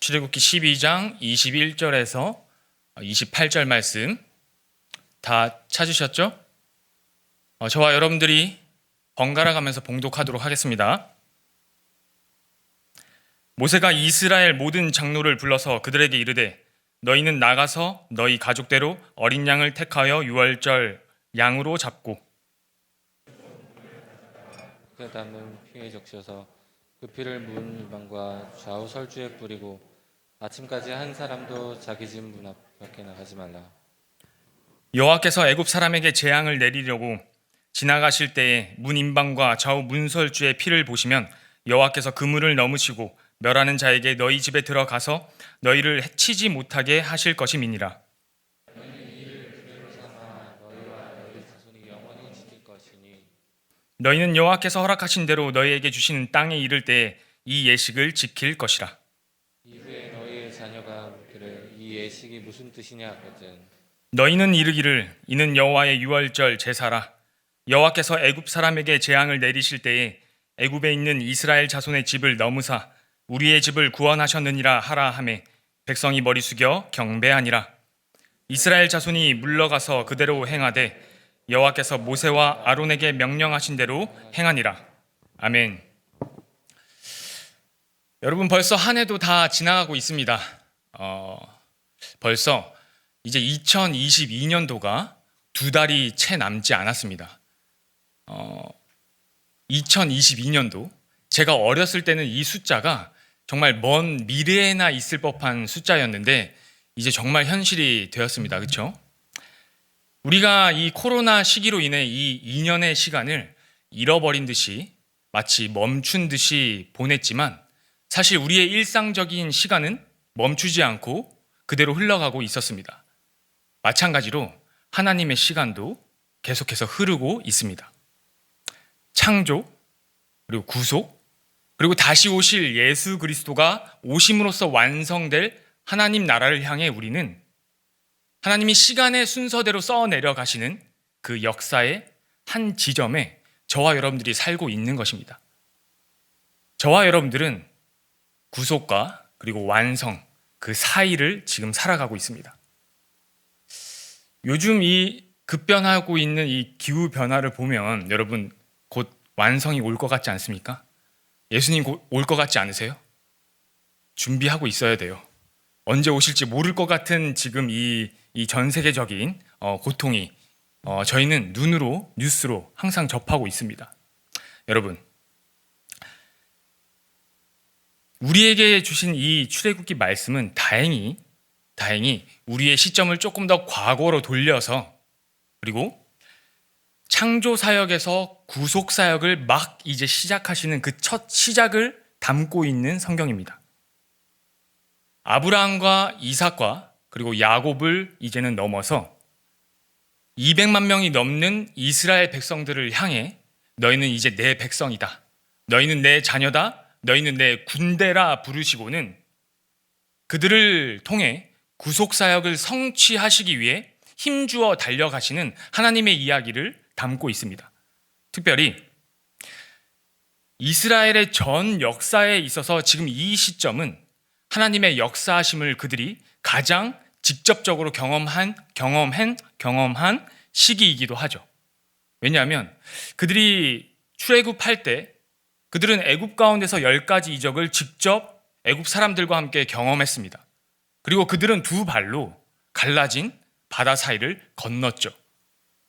출애굽기 12장 21절에서 28절 말씀 다 찾으셨죠? 어, 저와 여러분들이 번갈아 가면서 봉독하도록 하겠습니다. 모세가 이스라엘 모든 장로를 불러서 그들에게 이르되 너희는 나가서 너희 가족대로 어린 양을 택하여 유월절 양으로 잡고 그 담은 피에 적셔서 그 피를 문 이방과 좌우 설주에 뿌리고 아침까지 한 사람도 자기 집 문 앞 밖에 나가지 말라. 여호와께서 애굽 사람에게 재앙을 내리려고 지나가실 때에 문 인방과 좌우 문설주의 피를 보시면 여호와께서 그물을 넘으시고 멸하는 자에게 너희 집에 들어가서 너희를 해치지 못하게 하실 것임이니라. 너희는 여호와께서 허락하신 대로 너희에게 주시는 땅에 이를 때에 이 예식을 지킬 것이라. 묻기를 이 예식이 무슨 뜻이냐 하거든. 너희는 이르기를 이는 여호와의 유월절 제사라. 여호와께서 애굽 사람에게 재앙을 내리실 때에 애굽에 있는 이스라엘 자손의 집을 넘으사 우리의 집을 구원하셨느니라 하라 하매 백성이 머리 숙여 경배하니라. 이스라엘 자손이 물러가서 그대로 행하되 여호와께서 모세와 아론에게 명령하신 대로 행하니라. 아멘. 여러분 벌써 한 해도 다 지나가고 있습니다. 어, 벌써 이제 2022년도가 두 달이 채 남지 않았습니다. 어, 2022년도 제가 어렸을 때는 이 숫자가 정말 먼 미래에나 있을 법한 숫자였는데 이제 정말 현실이 되었습니다. 그렇죠? 우리가 이 코로나 시기로 인해 이 2년의 시간을 잃어버린 듯이 마치 멈춘 듯이 보냈지만 사실 우리의 일상적인 시간은 멈추지 않고 그대로 흘러가고 있었습니다. 마찬가지로 하나님의 시간도 계속해서 흐르고 있습니다. 창조, 그리고 구속, 그리고 다시 오실 예수 그리스도가 오심으로써 완성될 하나님 나라를 향해 우리는 하나님이 시간의 순서대로 써 내려가시는 그 역사의 한 지점에 저와 여러분들이 살고 있는 것입니다. 저와 여러분들은 구속과 그리고 완성 그 사이를 지금 살아가고 있습니다. 요즘 이 급변하고 있는 이 기후 변화를 보면 여러분 곧 완성이 올 것 같지 않습니까? 예수님 올 것 같지 않으세요? 준비하고 있어야 돼요. 언제 오실지 모를 것 같은 지금 이, 이 전 세계적인 어, 고통이 어, 저희는 눈으로 뉴스로 항상 접하고 있습니다. 여러분, 우리에게 주신 이 출애굽기 말씀은 다행히 다행히 우리의 시점을 조금 더 과거로 돌려서 그리고 창조 사역에서 구속 사역을 막 이제 시작하시는 그 첫 시작을 담고 있는 성경입니다. 아브라함과 이삭과 그리고 야곱을 이제는 넘어서 200만 명이 넘는 이스라엘 백성들을 향해 너희는 이제 내 백성이다. 너희는 내 자녀다. 너희는 내 군대라 부르시고는 그들을 통해 구속 사역을 성취하시기 위해 힘주어 달려가시는 하나님의 이야기를 담고 있습니다. 특별히 이스라엘의 전 역사에 있어서 지금 이 시점은 하나님의 역사하심을 그들이 가장 직접적으로 경험한 경험한 경험한 시기이기도 하죠. 왜냐하면 그들이 출애굽할 때 그들은 애굽 가운데서 열 가지 이적을 직접 애굽 사람들과 함께 경험했습니다. 그리고 그들은 두 발로 갈라진 바다 사이를 건넜죠.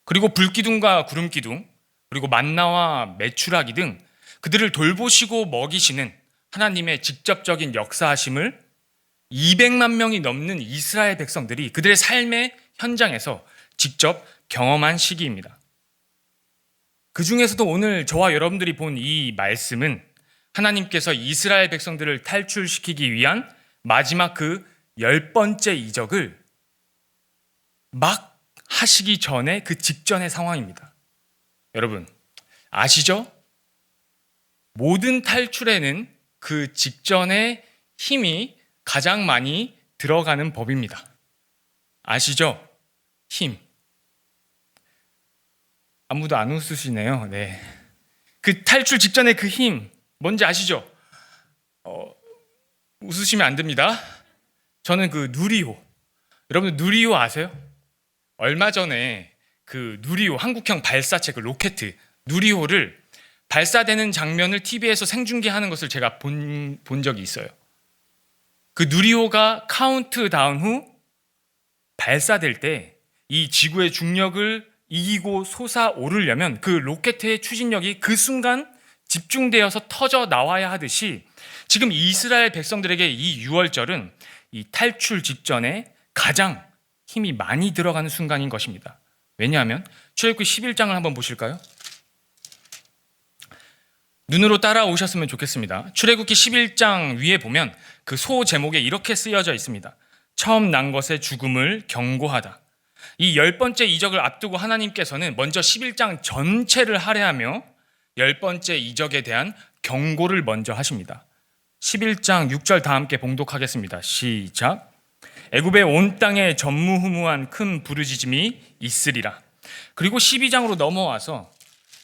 그리고 불기둥과 구름기둥, 그리고 만나와 메추라기 등 그들을 돌보시고 먹이시는 하나님의 직접적인 역사하심을 200만 명이 넘는 이스라엘 백성들이 그들의 삶의 현장에서 직접 경험한 시기입니다. 그 중에서도 오늘 저와 여러분들이 본 이 말씀은 하나님께서 이스라엘 백성들을 탈출시키기 위한 마지막 그 열 번째 이적을 막 하시기 전에 그 직전의 상황입니다. 여러분, 아시죠? 모든 탈출에는 그 직전의 힘이 가장 많이 들어가는 법입니다. 아시죠? 힘. 아무도 안 웃으시네요. 네. 그 탈출 직전의 그 힘, 뭔지 아시죠? 어, 웃으시면 안 됩니다. 저는 그 누리호. 여러분 누리호 아세요? 얼마 전에 그 누리호 한국형 발사체 그 로켓 누리호를 발사되는 장면을 TV에서 생중계하는 것을 제가 본, 본 적이 있어요. 그 누리호가 카운트다운 후 발사될 때 이 지구의 중력을 이기고 솟아오르려면 그 로켓의 추진력이 그 순간 집중되어서 터져 나와야 하듯이 지금 이스라엘 백성들에게 이 6월절은 이 탈출 직전에 가장 힘이 많이 들어가는 순간인 것입니다. 왜냐하면 출애굽기 11장을 한번 보실까요? 눈으로 따라오셨으면 좋겠습니다. 출애굽기 11장 위에 보면 그 소 제목에 이렇게 쓰여져 있습니다. 처음 난 것의 죽음을 경고하다. 이 열 번째 이적을 앞두고 하나님께서는 먼저 11장 전체를 할애하며 열 번째 이적에 대한 경고를 먼저 하십니다. 11장 6절 다 함께 봉독하겠습니다. 시작. 애굽의 온 땅에 전무후무한 큰 부르짖음이 있으리라. 그리고 12장으로 넘어와서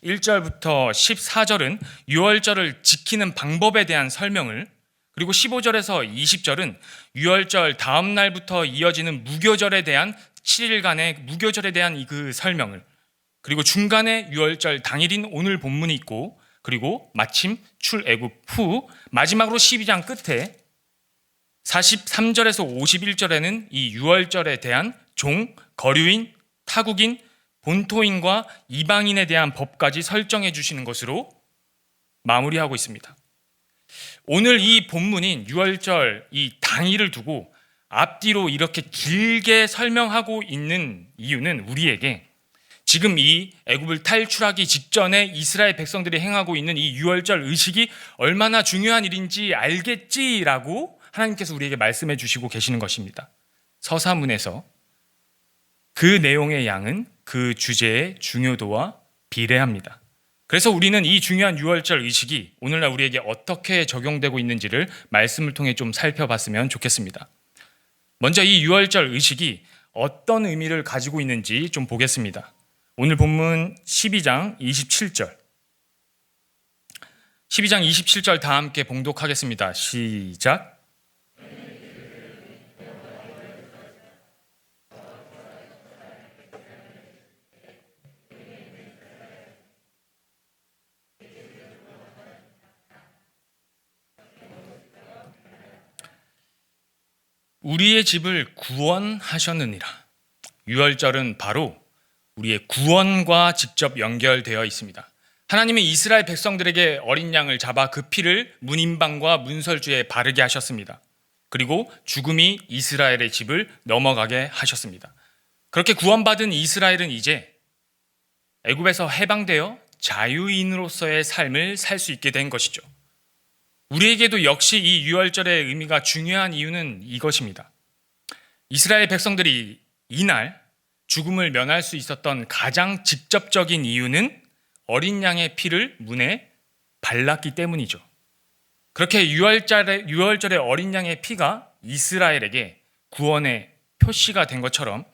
1절부터 14절은 유월절을 지키는 방법에 대한 설명을 그리고 15절에서 20절은 유월절 다음 날부터 이어지는 무교절에 대한 7일간의 무교절에 대한 이그 설명을 그리고 중간에 유월절 당일인 오늘 본문이 있고 그리고 마침 출애굽 후 마지막으로 12장 끝에 43절에서 51절에는 이 유월절에 대한 종, 거류인, 타국인, 본토인과 이방인에 대한 법까지 설정해 주시는 것으로 마무리하고 있습니다. 오늘 이 본문인 유월절 이 당일을 두고 앞뒤로 이렇게 길게 설명하고 있는 이유는 우리에게 지금 이 애굽을 탈출하기 직전에 이스라엘 백성들이 행하고 있는 이 유월절 의식이 얼마나 중요한 일인지 알겠지라고 하나님께서 우리에게 말씀해 주시고 계시는 것입니다. 서사문에서 그 내용의 양은 그 주제의 중요도와 비례합니다. 그래서 우리는 이 중요한 유월절 의식이 오늘날 우리에게 어떻게 적용되고 있는지를 말씀을 통해 좀 살펴봤으면 좋겠습니다. 먼저 이 유월절 의식이 어떤 의미를 가지고 있는지 좀 보겠습니다. 오늘 본문 12장 27절. 12장 27절 다 함께 봉독하겠습니다. 시작. 우리의 집을 구원하셨느니라. 유월절은 바로 우리의 구원과 직접 연결되어 있습니다. 하나님은 이스라엘 백성들에게 어린 양을 잡아 그 피를 문인방과 문설주에 바르게 하셨습니다. 그리고 죽음이 이스라엘의 집을 넘어가게 하셨습니다. 그렇게 구원받은 이스라엘은 이제 애굽에서 해방되어 자유인으로서의 삶을 살 수 있게 된 것이죠. 우리에게도 역시 이 유월절의 의미가 중요한 이유는 이것입니다. 이스라엘 백성들이 이날 죽음을 면할 수 있었던 가장 직접적인 이유는 어린 양의 피를 문에 발랐기 때문이죠. 그렇게 유월절의, 유월절의 어린 양의 피가 이스라엘에게 구원의 표시가 된 것처럼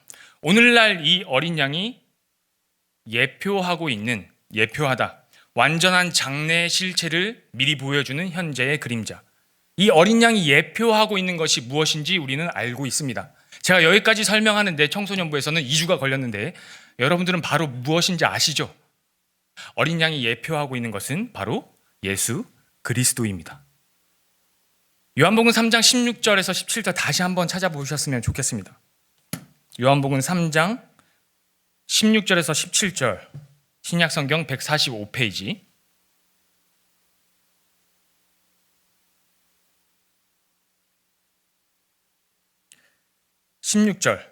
오늘날 이 어린 양이 예표하고 있는 예표하다. 완전한 장래의 실체를 미리 보여주는 현재의 그림자. 이 어린 양이 예표하고 있는 것이 무엇인지 우리는 알고 있습니다. 제가 여기까지 설명하는데 청소년부에서는 2주가 걸렸는데 여러분들은 바로 무엇인지 아시죠? 어린 양이 예표하고 있는 것은 바로 예수 그리스도입니다. 요한복음 3장 16절에서 17절 다시 한번 찾아보셨으면 좋겠습니다. 요한복음 3장 16절에서 17절 신약 성경 145페이지. 16절.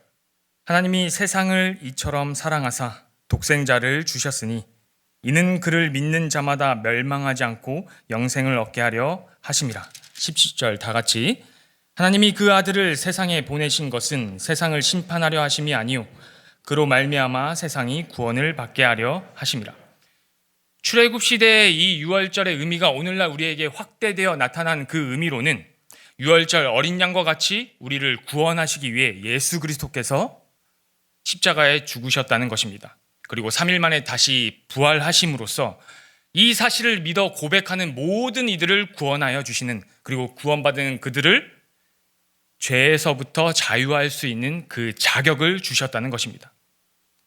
하나님이 세상을 이처럼 사랑하사 독생자를 주셨으니 이는 그를 믿는 자마다 멸망하지 않고 영생을 얻게 하려 하심이라. 17절 다 같이. 하나님이 그 아들을 세상에 보내신 것은 세상을 심판하려 하심이 아니요 그로 말미암아 세상이 구원을 받게 하려 하심이라. 출애굽 시대의 이 유월절의 의미가 오늘날 우리에게 확대되어 나타난 그 의미로는 유월절 어린 양과 같이 우리를 구원하시기 위해 예수 그리스도께서 십자가에 죽으셨다는 것입니다. 그리고 3일 만에 다시 부활하심으로써 이 사실을 믿어 고백하는 모든 이들을 구원하여 주시는 그리고 구원받은 그들을 죄에서부터 자유할 수 있는 그 자격을 주셨다는 것입니다.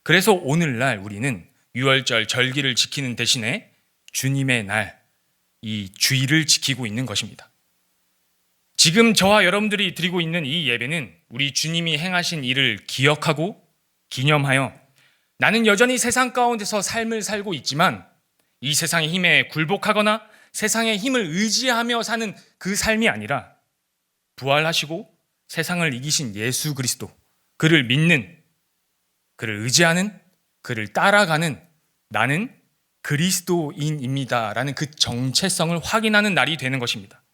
그래서 오늘날 우리는 유월절 절기를 지키는 대신에 주님의 날, 이 주일을 지키고 있는 것입니다. 지금 저와 여러분들이 드리고 있는 이 예배는 우리 주님이 행하신 일을 기억하고 기념하여 나는 여전히 세상 가운데서 삶을 살고 있지만 이 세상의 힘에 굴복하거나 세상의 힘을 의지하며 사는 그 삶이 아니라 부활하시고 세상을 이기신 예수 그리스도, 그를 믿는, 그를 의지하는, 그를 따라가는 나는 그리스도인입니다라는 그 정체성을 확인하는 날이 되는 것입니다.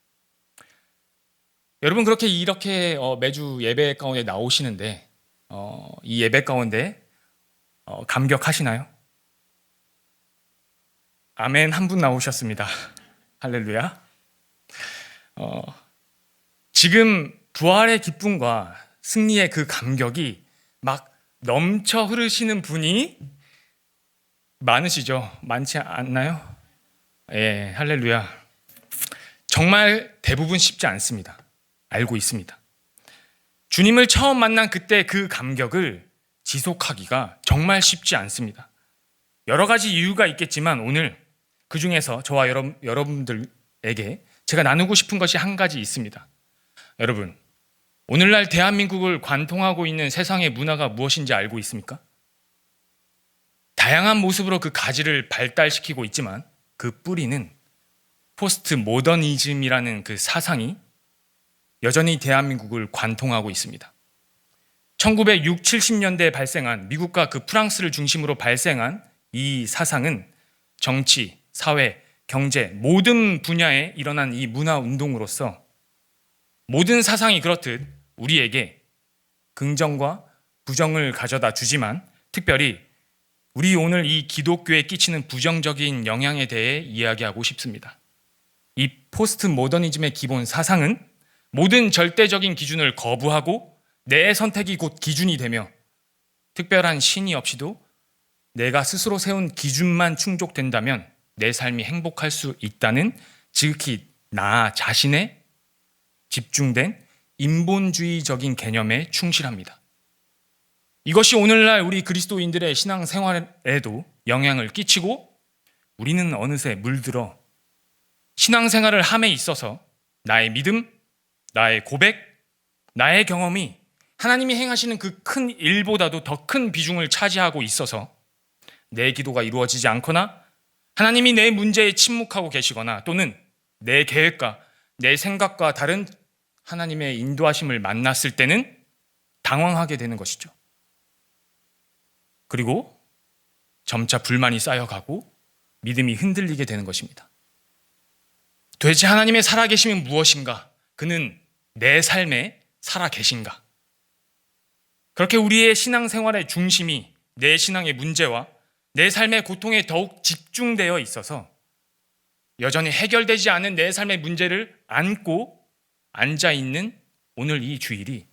여러분 그렇게 이렇게 어, 매주 예배 가운데 나오시는데 어, 이 예배 가운데 어, 감격하시나요? 아멘 한 분 나오셨습니다. 할렐루야. 어, 지금 부활의 기쁨과 승리의 그 감격이 막 넘쳐 흐르시는 분이 많으시죠? 많지 않나요? 예, 할렐루야. 정말 대부분 쉽지 않습니다. 알고 있습니다. 주님을 처음 만난 그때 그 감격을 지속하기가 정말 쉽지 않습니다. 여러 가지 이유가 있겠지만 오늘 그 중에서 저와 여러, 여러분들에게 제가 나누고 싶은 것이 한 가지 있습니다. 여러분, 오늘날 대한민국을 관통하고 있는 세상의 문화가 무엇인지 알고 있습니까? 다양한 모습으로 그 가지를 발달시키고 있지만 그 뿌리는 포스트 모더니즘이라는 그 사상이 여전히 대한민국을 관통하고 있습니다. 1960, 70년대에 발생한 미국과 그 프랑스를 중심으로 발생한 이 사상은 정치, 사회, 경제 모든 분야에 일어난 이 문화 운동으로서 모든 사상이 그렇듯 우리에게 긍정과 부정을 가져다 주지만 특별히 우리 오늘 이 기독교에 끼치는 부정적인 영향에 대해 이야기하고 싶습니다. 이 포스트 모더니즘의 기본 사상은 모든 절대적인 기준을 거부하고 내 선택이 곧 기준이 되며 특별한 신이 없이도 내가 스스로 세운 기준만 충족된다면 내 삶이 행복할 수 있다는 지극히 나 자신의 집중된 인본주의적인 개념에 충실합니다. 이것이 오늘날 우리 그리스도인들의 신앙 생활에도 영향을 끼치고 우리는 어느새 물들어 신앙 생활을 함에 있어서 나의 믿음, 나의 고백, 나의 경험이 하나님이 행하시는 그 큰 일보다도 더 큰 비중을 차지하고 있어서 내 기도가 이루어지지 않거나 하나님이 내 문제에 침묵하고 계시거나 또는 내 계획과 내 생각과 다른 하나님의 인도하심을 만났을 때는 당황하게 되는 것이죠. 그리고 점차 불만이 쌓여가고 믿음이 흔들리게 되는 것입니다. 도대체 하나님의 살아계심은 무엇인가? 그는 내 삶에 살아계신가? 그렇게 우리의 신앙생활의 중심이 내 신앙의 문제와 내 삶의 고통에 더욱 집중되어 있어서 여전히 해결되지 않은 내 삶의 문제를 안고 앉아 있는 오늘 이 주일이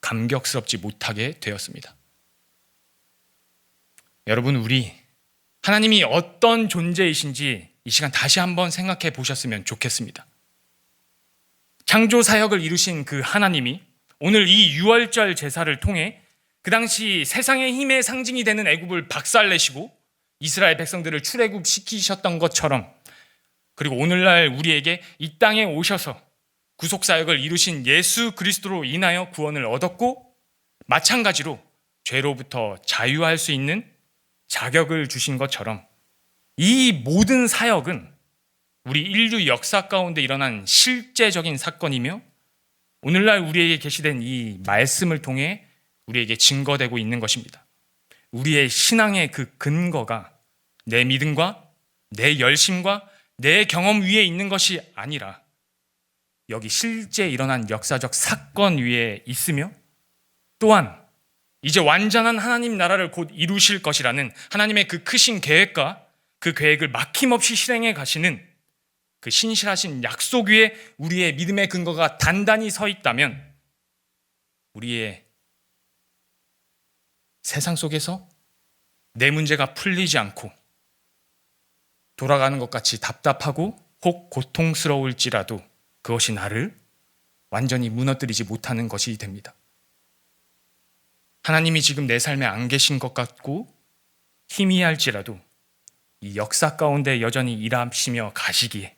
감격스럽지 못하게 되었습니다. 여러분, 우리 하나님이 어떤 존재이신지 이 시간 다시 한번 생각해 보셨으면 좋겠습니다. 창조 사역을 이루신 그 하나님이 오늘 이 유월절 제사를 통해 그 당시 세상의 힘의 상징이 되는 애굽을 박살내시고 이스라엘 백성들을 출애굽 시키셨던 것처럼 그리고 오늘날 우리에게 이 땅에 오셔서 구속 사역을 이루신 예수 그리스도로 인하여 구원을 얻었고 마찬가지로 죄로부터 자유할 수 있는 자격을 주신 것처럼 이 모든 사역은 우리 인류 역사 가운데 일어난 실제적인 사건이며 오늘날 우리에게 계시된 이 말씀을 통해 우리에게 증거되고 있는 것입니다. 우리의 신앙의 그 근거가 내 믿음과 내 열심과 내 경험 위에 있는 것이 아니라 여기 실제 일어난 역사적 사건 위에 있으며 또한 이제 완전한 하나님 나라를 곧 이루실 것이라는 하나님의 그 크신 계획과 그 계획을 막힘없이 실행해 가시는 그 신실하신 약속 위에 우리의 믿음의 근거가 단단히 서 있다면 우리의 세상 속에서 내 문제가 풀리지 않고 돌아가는 것 같이 답답하고 혹 고통스러울지라도 그것이 나를 완전히 무너뜨리지 못하는 것이 됩니다. 하나님이 지금 내 삶에 안 계신 것 같고 희미할지라도 이 역사 가운데 여전히 일하시며 가시기에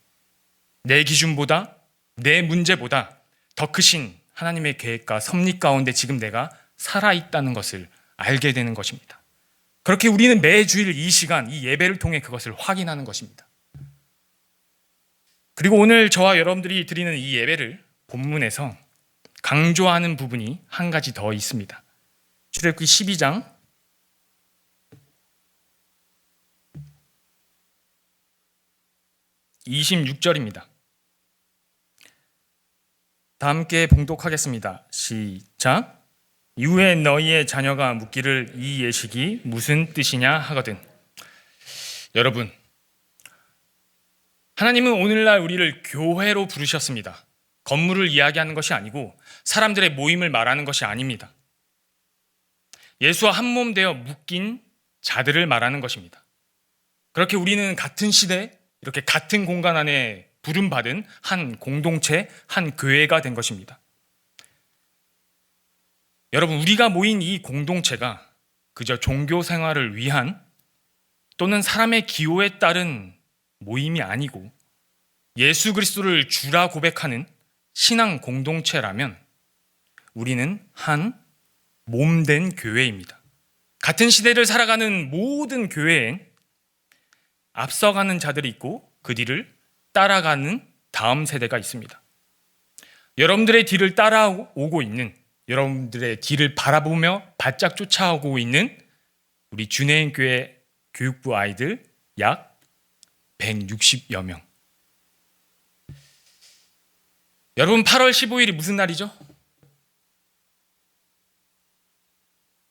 내 기준보다 내 문제보다 더 크신 하나님의 계획과 섭리 가운데 지금 내가 살아 있다는 것을 알게 되는 것입니다. 그렇게 우리는 매주일 이 시간 이 예배를 통해 그것을 확인하는 것입니다. 그리고 오늘 저와 여러분들이 드리는 이 예배를 본문에서 강조하는 부분이 한 가지 더 있습니다. 출애굽기 12장 26절입니다. 다 함께 봉독하겠습니다. 시작. 이후에 너희의 자녀가 묻기를 이 예식이 무슨 뜻이냐 하거든. 여러분, 하나님은 오늘날 우리를 교회로 부르셨습니다. 건물을 이야기하는 것이 아니고 사람들의 모임을 말하는 것이 아닙니다. 예수와 한 몸 되어 묶인 자들을 말하는 것입니다. 그렇게 우리는 같은 시대, 이렇게 같은 공간 안에 부름받은 한 공동체, 한 교회가 된 것입니다. 여러분, 우리가 모인 이 공동체가 그저 종교 생활을 위한 또는 사람의 기호에 따른 모임이 아니고 예수 그리스도를 주라 고백하는 신앙 공동체라면 우리는 한 몸된 교회입니다. 같은 시대를 살아가는 모든 교회엔 앞서가는 자들이 있고 그 뒤를 따라가는 다음 세대가 있습니다. 여러분들의 뒤를 따라오고 있는 여러분들의 뒤를 바라보며 바짝 쫓아오고 있는 우리 준혜인 교회 교육부 아이들 약 160여 명. 여러분 8월 15일이 무슨 날이죠?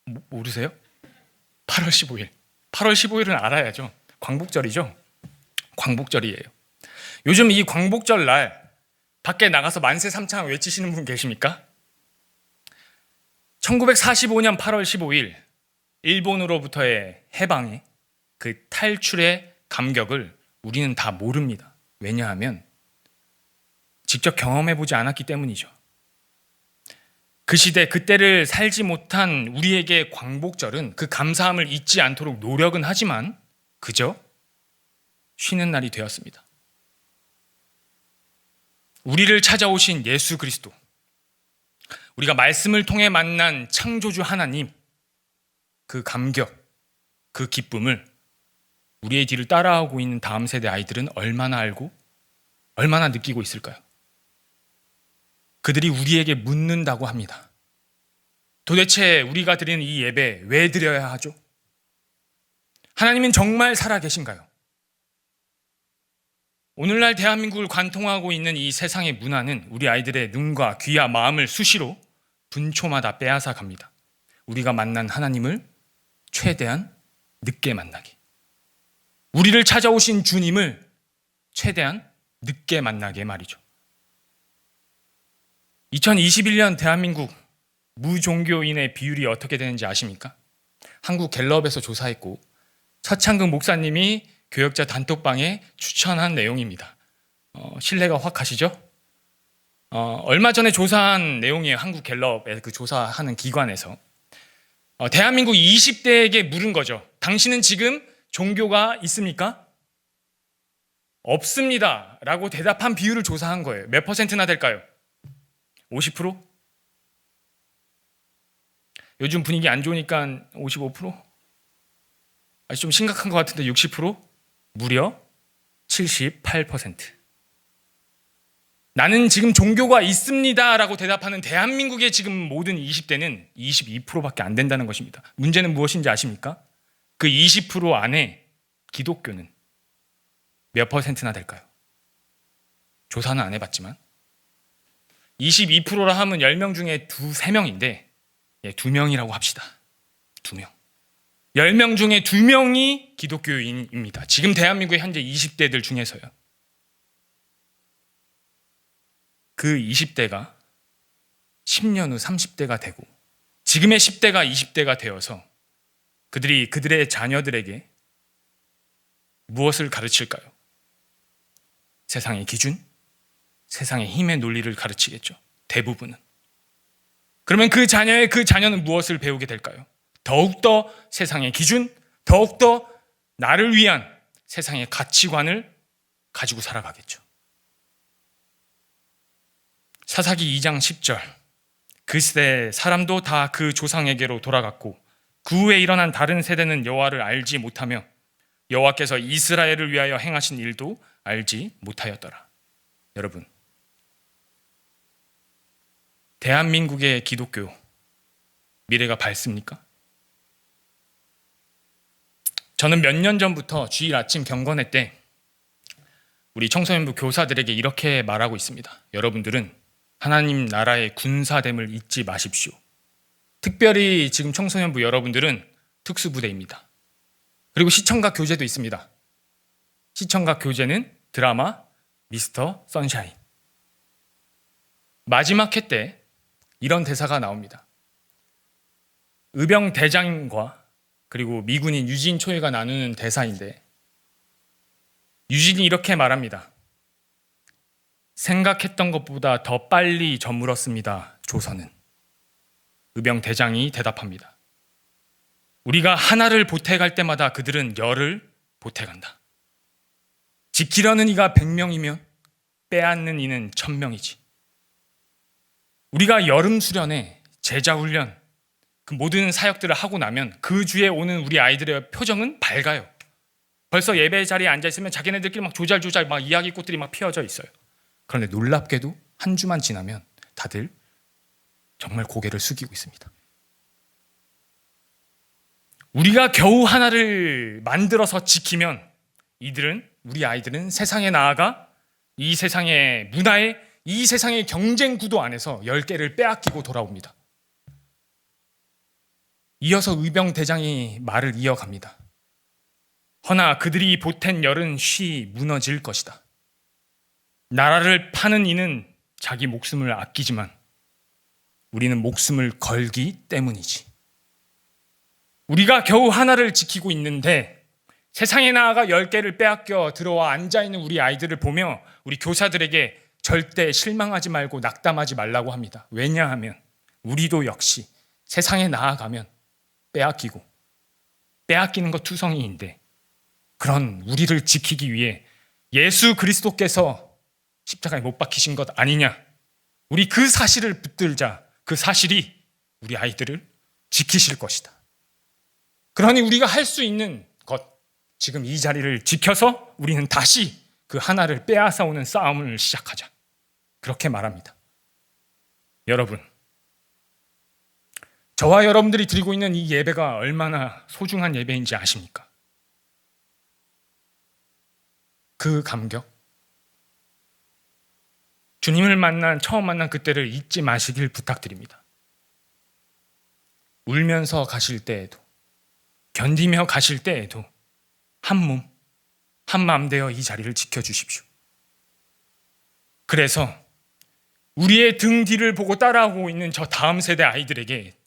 모- 모르세요? 8월 15일. 8월 15일은 알아야죠. 광복절이죠. 광복절이에요. 요즘 이 광복절 날 밖에 나가서 만세 삼창 외치시는 분 계십니까? 1945년 8월 15일 일본으로부터의 해방의 그 탈출의 감격을 우리는 다 모릅니다. 왜냐하면 직접 경험해 보지 않았기 때문이죠. 그 시대 그때를 살지 못한 우리에게 광복절은 그 감사함을 잊지 않도록 노력은 하지만 그저 쉬는 날이 되었습니다. 우리를 찾아오신 예수 그리스도 우리가 말씀을 통해 만난 창조주 하나님 그 감격 그 기쁨을 우리의 뒤를 따라오고 있는 다음 세대 아이들은 얼마나 알고 얼마나 느끼고 있을까요? 그들이 우리에게 묻는다고 합니다. 도대체 우리가 드리는 이 예배 왜 드려야 하죠? 하나님은 정말 살아 계신가요? 오늘날 대한민국을 관통하고 있는 이 세상의 문화는 우리 아이들의 눈과 귀와 마음을 수시로 분초마다 빼앗아 갑니다. 우리가 만난 하나님을 최대한 늦게 만나게. 우리를 찾아오신 주님을 최대한 늦게 만나게 말이죠. 2021년 대한민국 무종교인의 비율이 어떻게 되는지 아십니까? 한국 갤럽에서 조사했고 서창근 목사님이 교역자 단톡방에 추천한 내용입니다. 어, 신뢰가 확 가시죠? 어, 얼마 전에 조사한 내용이에요. 한국 갤럽의 그 조사하는 기관에서 어, 대한민국 20대에게 물은 거죠. 당신은 지금 종교가 있습니까? 없습니다. 라고 대답한 비율을 조사한 거예요. 몇 퍼센트나 될까요? 50%? 요즘 분위기 안 좋으니까 55%? 아주 좀 심각한 것 같은데 60%? 무려 78%. 나는 지금 종교가 있습니다. 라고 대답하는 대한민국의 지금 모든 20대는 22%밖에 안 된다는 것입니다. 문제는 무엇인지 아십니까? 그 20% 안에 기독교는 몇 퍼센트나 될까요? 조사는 안 해봤지만 22%라 하면 10명 중에 두, 3명인데 예, 2명이라고 합시다. 2명. 10명 중에 2명이 기독교인입니다. 지금 대한민국의 현재 20대들 중에서요. 그 20대가 10년 후 30대가 되고 지금의 10대가 20대가 되어서 그들이 그들의 자녀들에게 무엇을 가르칠까요? 세상의 기준, 세상의 힘의 논리를 가르치겠죠. 대부분은. 그러면 그 자녀의 그 자녀는 무엇을 배우게 될까요? 더욱더 세상의 기준, 더욱더 나를 위한 세상의 가치관을 가지고 살아가겠죠. 사사기 2장 10절. 그 시대 사람도 다 그 조상에게로 돌아갔고 그 후에 일어난 다른 세대는 여호와를 알지 못하며 여호와께서 이스라엘을 위하여 행하신 일도 알지 못하였더라. 여러분, 대한민국의 기독교 미래가 밝습니까? 저는 몇 년 전부터 주일 아침 경건회 때 우리 청소년부 교사들에게 이렇게 말하고 있습니다. 여러분들은 하나님 나라의 군사됨을 잊지 마십시오. 특별히 지금 청소년부 여러분들은 특수부대입니다. 그리고 시청각 교재도 있습니다. 시청각 교재는 드라마 미스터 선샤인. 마지막 회때 이런 대사가 나옵니다. 의병 대장과 그리고 미군인 유진 초이가 나누는 대사인데 유진이 이렇게 말합니다. 생각했던 것보다 더 빨리 저물었습니다. 조선은. 의병 대장이 대답합니다. 우리가 하나를 보태갈 때마다 그들은 열을 보태간다. 지키려는 이가 백명이면 빼앗는 이는 천명이지. 우리가 여름 수련회, 제자 훈련, 그 모든 사역들을 하고 나면 그 주에 오는 우리 아이들의 표정은 밝아요. 벌써 예배 자리에 앉아 있으면 자기네들끼리 막 조잘조잘 막 이야기꽃들이 막 피어져 있어요. 그런데 놀랍게도 한 주만 지나면 다들 정말 고개를 숙이고 있습니다. 우리가 겨우 하나를 만들어서 지키면 이들은 우리 아이들은 세상에 나아가 이 세상의 문화에 이 세상의 경쟁 구도 안에서 열 개를 빼앗기고 돌아옵니다. 이어서 의병 대장이 말을 이어갑니다. 허나 그들이 보탠 열은 쉬 무너질 것이다. 나라를 파는 이는 자기 목숨을 아끼지만 우리는 목숨을 걸기 때문이지. 우리가 겨우 하나를 지키고 있는데 세상에 나아가 열 개를 빼앗겨 들어와 앉아 있는 우리 아이들을 보며 우리 교사들에게 절대 실망하지 말고 낙담하지 말라고 합니다. 왜냐하면 우리도 역시 세상에 나아가면 빼앗기고 빼앗기는 것 투성이인데 그런 우리를 지키기 위해 예수 그리스도께서 십자가에 못 박히신 것 아니냐. 우리 그 사실을 붙들자. 그 사실이 우리 아이들을 지키실 것이다. 그러니 우리가 할 수 있는 것, 지금 이 자리를 지켜서 우리는 다시 그 하나를 빼앗아 오는 싸움을 시작하자. 그렇게 말합니다. 여러분, 저와 여러분들이 드리고 있는 이 예배가 얼마나 소중한 예배인지 아십니까? 그 감격, 주님을 만난 처음 만난 그때를 잊지 마시길 부탁드립니다. 울면서 가실 때에도 견디며 가실 때에도 한 몸, 한 마음 되어 이 자리를 지켜 주십시오. 그래서 우리의 등 뒤를 보고 따라오고 있는 저 다음 세대 아이들에게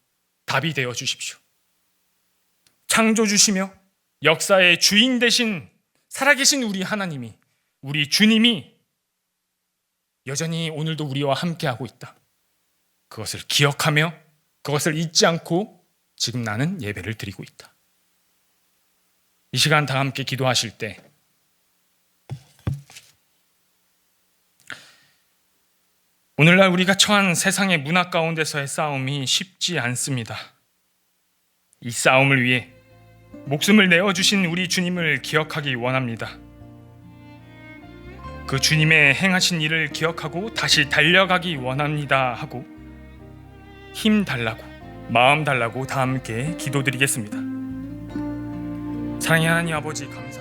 답이 되어 주십시오. 창조 주시며 역사의 주인 되신 살아계신 우리 하나님이 우리 주님이 여전히 오늘도 우리와 함께하고 있다. 그것을 기억하며 그것을 잊지 않고 지금 나는 예배를 드리고 있다. 이 시간 다 함께 기도하실 때 오늘날 우리가 처한 세상의 문화 가운데서의 싸움이 쉽지 않습니다. 이 싸움을 위해 목숨을 내어주신 우리 주님을 기억하기 원합니다. 그 주님의 행하신 일을 기억하고 다시 달려가기 원합니다 하고 힘 달라고 마음 달라고 다 함께 기도드리겠습니다. 사랑의 하나님 아버지 감사드립니다.